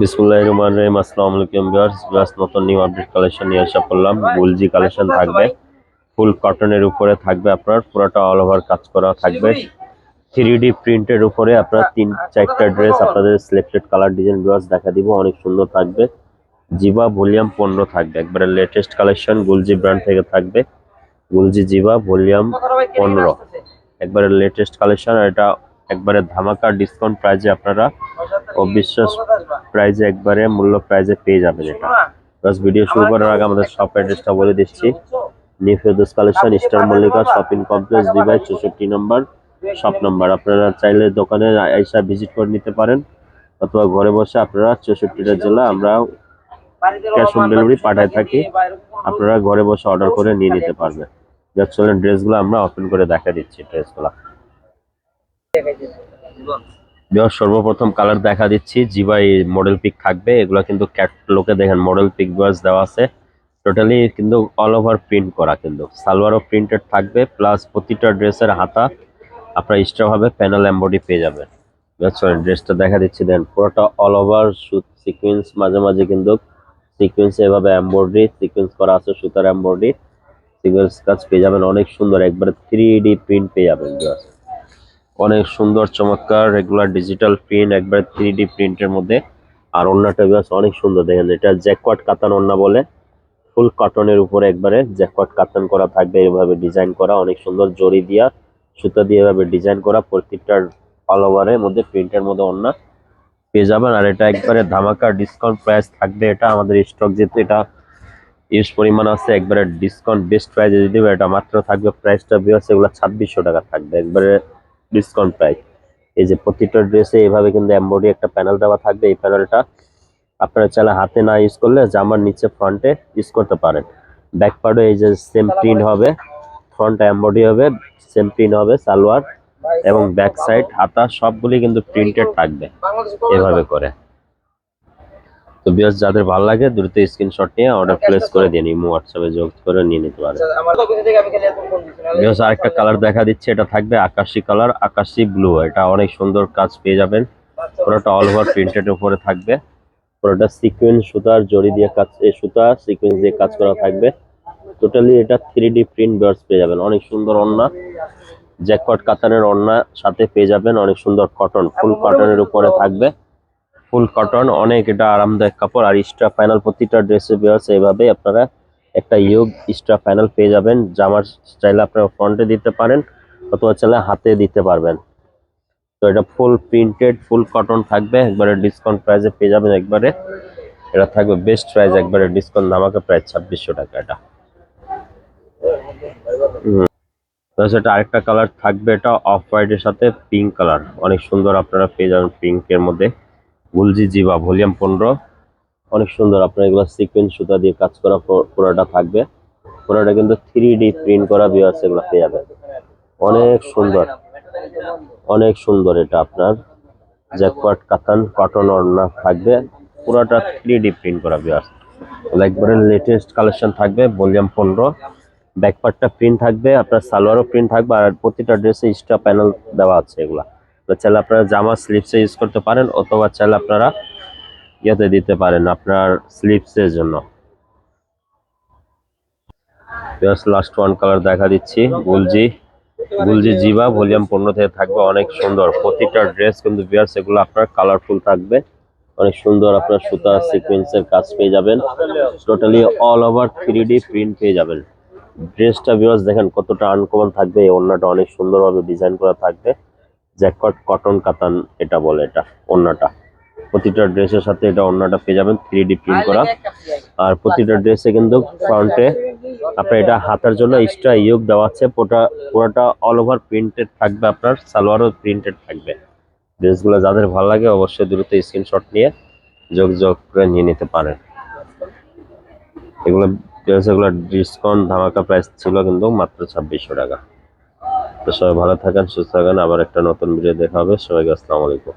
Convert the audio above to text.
বিসমুল্লাহ রহমান রহিম, আসসালামু আলাইকুম ভিউয়ার্স ভিউয়ার্স, নতুন নিউ আপডেট কালেকশন নিয়ে আসা করলাম গুলজি কালেকশন থাকবে, ফুল কটনের উপরে থাকবে আপনার, পুরোটা অল ওভার কাজ করা থাকবে। থ্রি ডি প্রিন্টের উপরে আপনার তিন, চারটা ড্রেস আপনাদের সিলেক্টেড কালার ডিজাইন ভিউয়ার্স দেখা দিব, অনেক সুন্দর থাকবে। জিবা ভলিউম পনেরো থাকবে, একবারে লেটেস্ট কালেকশন গুলজি ব্র্যান্ড থেকে থাকবে। গুলজি জিবা ভলিউম পনেরো, একবারে লেটেস্ট কালেকশন আর এটা একবারে ধামাকা ডিসকাউন্ট প্রাইজে আপনারা অবিশ্বাস প্রাইজে একবারে মূল্য প্রাইজে পেয়ে যাবেন এটা। বাস ভিডিও শুরু করার আগে আমাদের শপ অ্যাড্রেসটা বলে দিচ্ছি। New Ferdous collection star Mallika shopping complex Dubai চৌষট্টি নম্বর শপ নাম্বার আপনারা চাইলে দোকানে এসে ভিজিট করে নিতে পারেন। অথবা ঘরে বসে আপনারা চৌষট্টিটা জেলা আমরা ক্যাশ অন ডেলিভারি পাঠায় থাকি। আপনারা ঘরে বসে অর্ডার করে নিয়ে নিতে পারবেন। যার ড্রেসগুলো আমরা ওপেন করে দেখা দিচ্ছি ড্রেসগুলো বিহার সর্বপ্রথম কালার দেখা দিচ্ছি। জিবাই মডেল পিক থাকবে। এগুলো কিন্তু ক্যাটলগে দেখেন মডেল পিক বাস দেওয়া আছে। টোটালি কিন্তু অল ওভার প্রিন্ট করা কিন্তু। সালোয়ারও প্রিন্টেড থাকবে প্লাস প্রতিটা ড্রেসের হাতা আপনার এক্সট্রা ভাবে প্যানেল এম্বডি পেয়ে যাবেন। সরি ড্রেসটা দেখা দিচ্ছি দেন। পুরোটা অল ওভার সুত সিকোয়েন্স মাঝে মাঝে কিন্তু সিকোয়েন্স এভাবে এম্বডি সিকোয়েন্স করা আছে সুতার এম্বডি সিকোয়েন্স কাজ পেয়ে যাবেন, অনেক সুন্দর। একবারে থ্রি ডি প্রিন্ট পেয়ে যাবেন। অনেক সুন্দর, চমৎকার রেগুলার ডিজিটাল প্রিন্ট একবার থ্রি ডি প্রিন্টের মধ্যে। আর অন্যটা বেশ অনেক সুন্দর দেখেন এটা জ্যাকওয়াট কাতান অন্য বলে। ফুল কটনের উপরে একবারে জ্যাকওয়াট কাতান করা থাকবে, এভাবে ডিজাইন করা, অনেক সুন্দর জরি দিয়া, সুতা দিয়ে এভাবে ডিজাইন করা প্রত্যেকটার অল ওভারের মধ্যে প্রিন্টের মধ্যে অন্য। পেয়ে যাবেন, আর এটা একবারে ধামাকা ডিসকাউন্ট প্রাইস থাকবে এটা, আমাদের স্টক যেহেতু এটা ইউজ পরিমাণ আছে, একবারে ডিসকাউন্ট বেস্ট প্রাইসে যদি এটা মাত্র থাকবে প্রাইসটা বিয়ার্স এগুলো ছাব্বিশশো টাকা থাকবে, একবারে ডিসকাউন্ট প্রাইস এই যে প্রতিটা ড্রেসে এভাবে কিন্তু এমবডি একটা প্যানেল দেওয়া থাকবে। এই প্যানেলটা আপনারা চাইলে হাতে না ইউজ করলে জামার নিচে ফ্রন্টে ইউজ করতে পারেন। ব্যাক পার্টও এই যে সেম প্রিন্ট হবে। ফ্রন্ট এমবডি হবে সেম প্রিন্ট হবে সালোয়ার এবং ব্যাক সাইড হাতা সবগুলি কিন্তু প্রিন্টেড থাকবে। এভাবে করে। তো বিয়াস যাদের ভালো লাগে দ্রুত স্ক্রিনশট নিয়ে অর্ডার প্লেস করে। দিন ইমো হোয়াটসঅ্যাপে যোগ করে নিয়ে নিতে পারেন। বিকজ আরেকটা কালার দেখা দিচ্ছে এটা থাকবে আকাশি কালার আকাশি ব্লু এটা অনেক সুন্দর কাজ পেয়ে যাবেন। পুরোটা অল ওভার প্রিন্টেড উপরে থাকবে। পুরোটা সিকোয়েন্স সুতার জড়ি দিয়ে কাজ এই সুতা সিকোয়েন্স দিয়ে কাজ করা থাকবে। টোটালি এটা থ্রি ডি প্রিন্ট বার্স পেয়ে যাবেন। অনেক সুন্দর ওন্না জ্যাকপট কাতানের ওন্না সাথে পেয়ে যাবেন। অনেক সুন্দর কটন ফুল কটনের উপরে থাকবে। ফুল কটন, অনেক এটা আরামদায়ক কাপড়, আর স্ট্রা ফাইনাল প্রতিটা ড্রেসে বেয়ার্স এইভাবে আপনারা একটা ইয়োগ স্ট্রা প্যানেল পেয়ে যাবেন। জামার স্টাইলে আপনারা ফ্রন্টে দিতে পারেন, অথবা চাইলে হাতে দিতে পারবেন। তো এটা ফুল প্রিন্টেড ফুল কটন থাকবে, একবারে ডিসকাউন্ট প্রাইসে পেয়ে যাবেন একবারে। এটা থাকবে বেস্ট প্রাইস একবারে ডিসকাউন্ট নামাকে প্রাইস ছাব্বিশশো টাকা এটা। সেটা আরেকটা কালার থাকবে এটা অফ হোয়াইটের সাথে পিঙ্ক কালার অনেক সুন্দর আপনারা পেয়ে যাবেন পিঙ্কের মধ্যে। গুলজি জিবা ভলিউম পনেরো। অনেক সুন্দর আপনার এগুলো সিকোয়েন্স সুতা দিয়ে কাজ করা পুরোটা থাকবে। পুরোটা কিন্তু থ্রি ডি প্রিন্ট করা বিয়ার্স এগুলো পেয়ে যাবেন। অনেক সুন্দর। অনেক সুন্দর এটা আপনার। জ্যাকপাট, কাতান কটন ওড়না থাকবে। পুরোটা থ্রি ডি প্রিন্ট করা বিয়ার্স একবারে লেটেস্ট কালেকশন থাকবে, ভলিউম পনেরো। ব্যাকপার্টটা প্রিন্ট থাকবে, আপনার সালোয়ারও প্রিন্ট থাকবে, আর প্রতিটা ড্রেসে এক্সট্রা প্যানেল দেওয়া আছে এগুলা। চাইলে আপনারা জামা স্লিপসে ইউজ করতে পারেন অথবা চাইলে আপনারা ইয়েতে দিতে পারেন আপনার স্লিপসের জন্য। লাস্ট ওয়ান কালার দেখা দিচ্ছি, গুলজি। গুলজি জিবা, ভলিউম পনেরো থেকে থাকবে, অনেক সুন্দর। প্রতিটা ড্রেস কিন্তু বিয়ার্স এগুলো আপনার কালারফুল থাকবে। অনেক সুন্দর আপনার সুতা সিকোয়েন্সের কাজ পেয়ে যাবেন। Totally all over three print পেয়ে যাবেন। ড্রেসটা বিয়ার্স দেখেন কতটা আনকমন থাকবে, এই অন্যটা অনেক সুন্দরভাবে ডিজাইন করা থাকবে। জ্যাকট কটন কাতান এটা বলে এটা ওড়নাটা প্রতিটা ড্রেসের সাথে এটা ওড়নাটা পেয়ে যাবেন থ্রি ডি প্রিন্ট করা। আর প্রতিটা ড্রেসে কিন্তু ফ্রন্টে আপনার এটা হাতার জন্য এক্সট্রা ইয়োগ দেওয়া আছে পুরোটা পুরোটা অল ওভার প্রিন্টেড থাকবে আপনার সালোয়ারও প্রিন্টেড থাকবে। ড্রেসগুলো যাদের ভালো লাগে অবশ্যই দ্রুত স্ক্রিনশট নিয়ে যোগাযোগ করে নিয়ে নিতে পারেন। এগুলো ড্রেসগুলো ডিসকাউন্ট ধামাকা প্রাইস ছিল কিন্তু মাত্র ছাব্বিশশো টাকা। তো সবাই ভালো থাকেন, সুস্থ থাকেন, আবার একটা নতুন ভিডিও দেখা হবে। সবাইকে আসসালামু আলাইকুম।